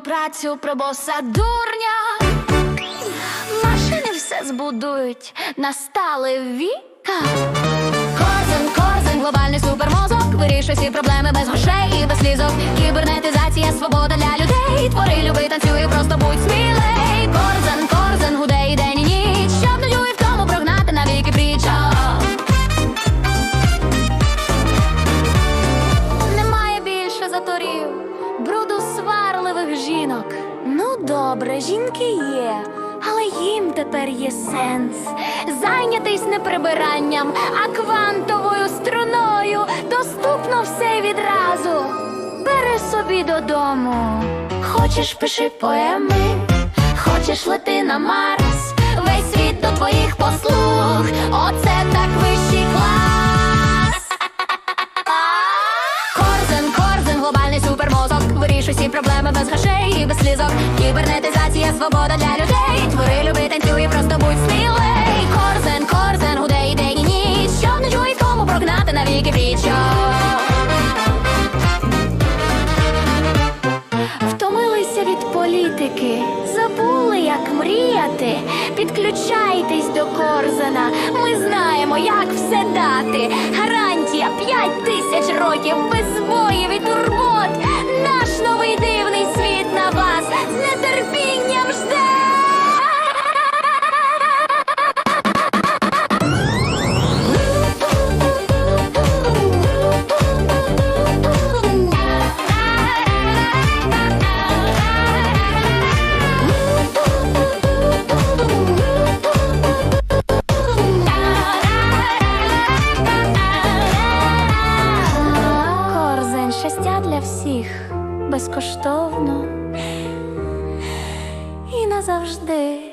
працю про боса дурня. Машини все збудують, настали віка. Корзин, корзин, глобальний супермозок Вирішує всі проблеми без грошей і без слізок Кібернетизація, свобода сварливих жінок. Ну, добре, жінки є, але їм тепер є сенс. Зайнятись не прибиранням, а квантовою струною. Доступно все відразу. Бери собі додому. Хочеш, пиши поеми, хочеш лети на Марс. Весь світ до твоїх послуг. Оце так вищий без слізок Кібернетизація, свобода для людей Твори, люби, танцюй, просто будь смілей Корзин, корзин, гудей день і ніч Щоб не чує кому прогнати навіки пріч Втомилися від політики, забули, як мріяти. Підключайтесь до Корзана. Ми знаємо, як все дати. Гарантія 5 тисяч років без безкоштовно і назавжди.